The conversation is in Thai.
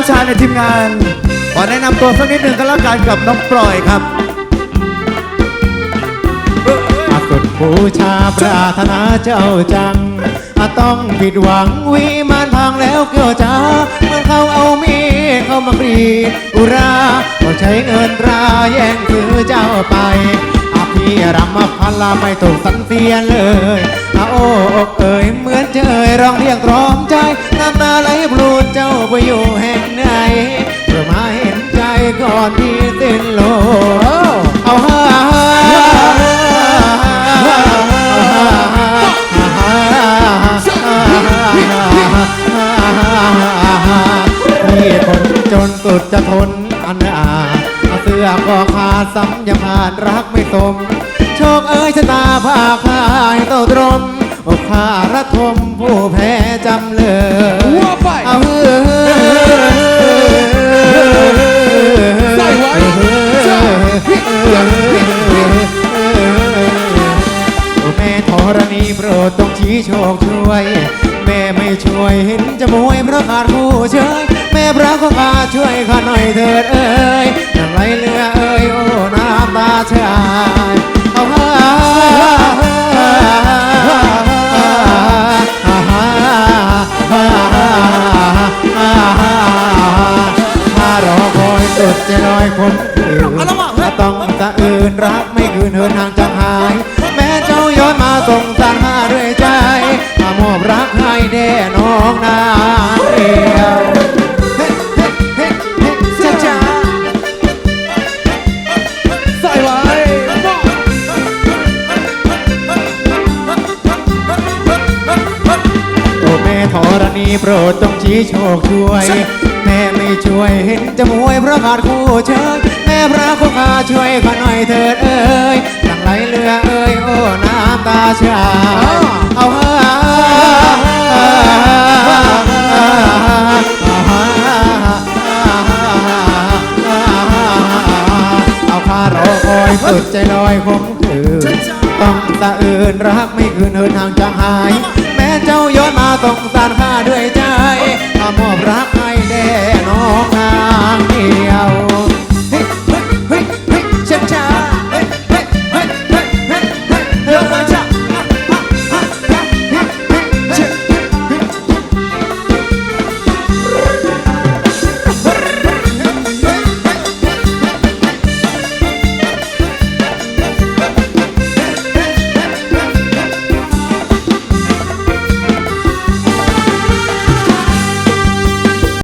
องชายในทีมงาน ขอแนะนำตัวสักนิดหนึ่งก็แล้วกันกับน้องปล่อยครับอาสุดบูชาปรารถนาเจ้าจังอาต้องผิดหวังวิมานพังแล้วเกี่ยวจ้าเมื่อเขาเอามีเข้ามากรีอุราก็ใช้เงินราแย่งถือเจ้าไปอาพี่รำมาพันลาไม่ถูกสันเสียนเลยอาโอ้อกเอ๋ยเหมือนเจยร้องเรียกร้องใจน้ำ คนจนสุดจะทนอันอาจเสื้อก็ขาดซ้ำยังขาดรักไม่สม โชคเอ้ยชะตาพาพายเต้าตรมอกขาระทมผู้แพ้จำเลยว่าไปเอาเฮ้ยใส่ไว้ใส่โอ้แม่ธรณีโปรดต้องชี้โชคช่วย แม่ไม่ช่วยเห็นจะมวยเพราะขาดคู่เชยแม่พระของข้าช่วยข้าหน่อยเถิดเอ้ยน้ำไหลเรือเอ้ยโอ้น้ำตาชายเอาฮาถ้ารอคอยสุดจะลอยคนอื่นถ้าต้องตะอื่นรักไม่คืนเหินห่างจางหาย แม้เจ้าย้อนมาส่งสารหาด้วย มอบรักให้แด่น้องนางเอียวฮ้เฮ้เฮ้เฮ้จ้าจ้าใส่ไว้บอกโอ้แม่ธรณีโปรดต้องชี้โชคช่วย แม่ไม่ช่วยเห็นจะมวยเพราะขาดคู่เชยแม่พระของข้าช่วยข้าหน่อยเถิดเอ้ยหลังไหลเรือเอ้ยโอ้น้ำตาชาเอาฮา สุดใจลอยคมคือต้องสะอื่นรักไม่คืนเหินห่างจางหาย แม้เจ้าย้อนมาต้องสารข้าด้วยใจมามอบรัก